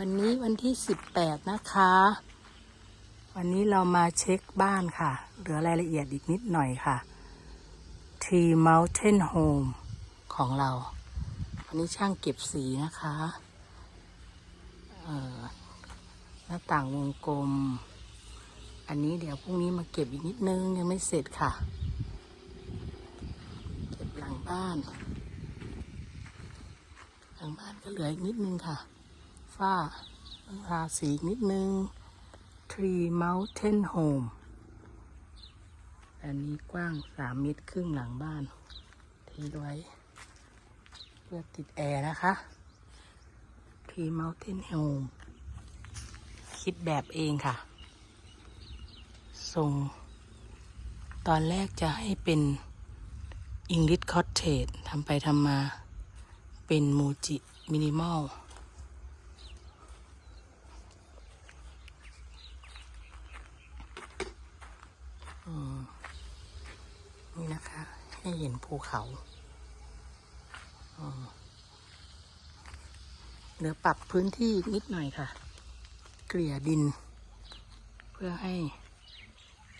วันนี้วันที่สิบแปดนะคะ วันนี้เรามาเช็คบ้านค่ะ เหลือรายละเอียดอีกนิดหน่อยค่ะ T Mountain Home ของเรา วันนี้ช่างเก็บสีนะคะหน้าต่างวงกลม อันนี้เดี๋ยวพรุ่งนี้มาเก็บอีกนิดนึงยังไม่เสร็จค่ะ เก็บหลังบ้าน หลังบ้านก็เหลืออีกนิดนึงค่ะ ฝ้าทาสีอีนิดนึง Tree Mountain Home อันนี้กว้างสามเมตรครึ่งหลังบ้านทีไว้ เพื่อติดแอร์นะคะ Tree Mountain Home คิดแบบเองค่ะส่งตอนแรกจะให้เป็น English Cottage ทำไปทำมาเป็นมูจิมินิมอล นี่นะคะ ให้เห็นภูเขาอืมเหลือปรับพื้นที่นิดหน่อยค่ะ เกลี่ยดิน เพื่อให้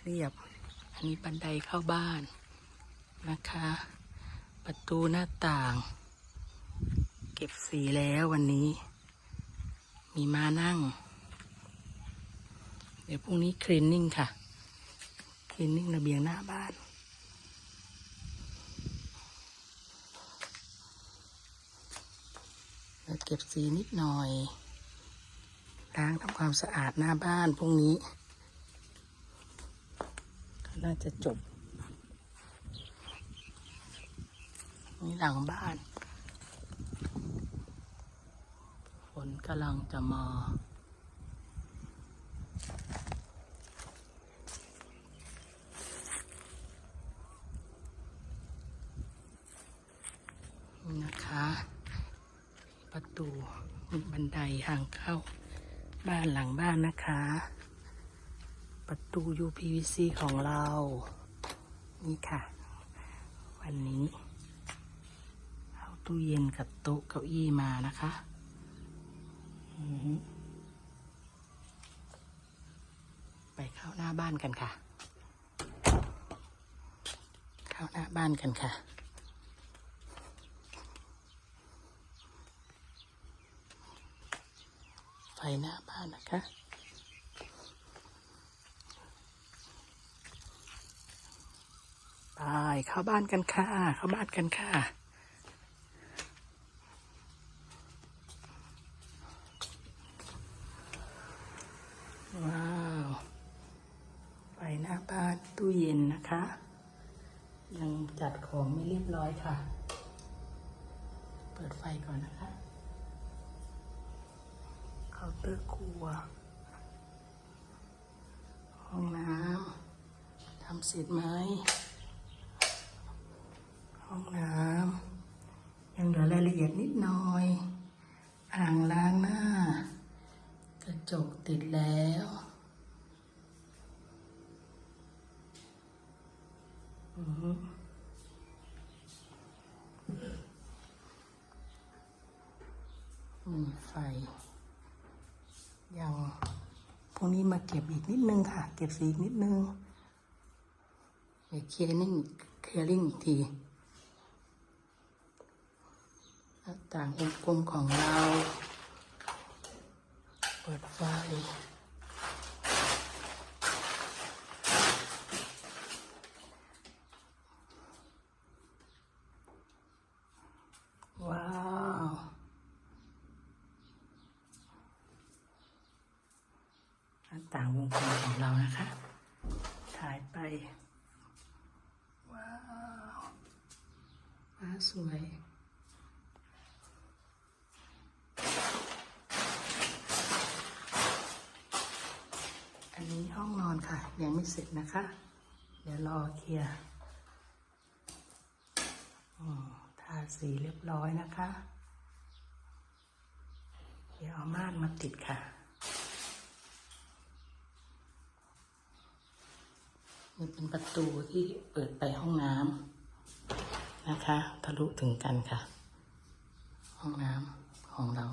เรียบ อันนี้บันไดเข้าบ้านนะคะ ประตูหน้าต่าง เก็บสีแล้ววันนี้ มีมานั่ง เดี๋ยวพรุ่งนี้คลีนนิ่งค่ะ คลีนนิ่งระเบียงหน้าบ้าน แล้วเก็บสีนิดหน่อย ล้างทำความสะอาดหน้าบ้านพรุ่งนี้ ก็น่าจะจบ นี่หลังบ้าน ฝนกำลังจะมา นะคะ ประตูบันไดทางเข้า บ้านหลังบ้านนะคะ ประตู UPVC ของเรา นี่ค่ะ วันนี้ เอาตู้เย็นกับโต๊ะเก้าอี้มานะคะไปเข้าหน้าบ้านกันค่ะ เข้าหน้าบ้านกันค่ะ ไฟหน้าบ้านนะคะ ไปเข้าบ้านกันค่ะ เข้าบ้านกันค่ะว้าวไฟหน้าบ้านตู้เย็นนะคะ ยังจัดของไม่เรียบร้อยค่ะ เปิดไฟก่อนนะคะ ตอร์ครัว ห้องน้ำทำเสร็จไหม ห้องน้ำยังเหลือรายละเอียดนิดหน่อยอ่างล้างหน้า กระจกติดแล้วมีไฟ รงนี้มาเก็บอีกนิดนึงค่ะ เก็บสีอีกนิดนึงเคเคลียร์นิ่งเคลียร์ลิ่งอีกทีต่างวงกลมของเรา เปิดไฟ ว้าว หน้า ต่างวงกลมของเรานะคะถ่ายไป ว้าวฟ้าสวยอันนี้ห้องนอนค่ะ ยังไม่เสร็จนะคะ เดี๋ยวรอเคลียร์ทาสีเรียบร้อยนะคะ เดี๋ยวเอาม่านมาติดค่ะ นี่เป็นประตูที่เปิดไปห้องน้ำนะคะ ทะลุถึงกันค่ะ ห้องน้ำของเรา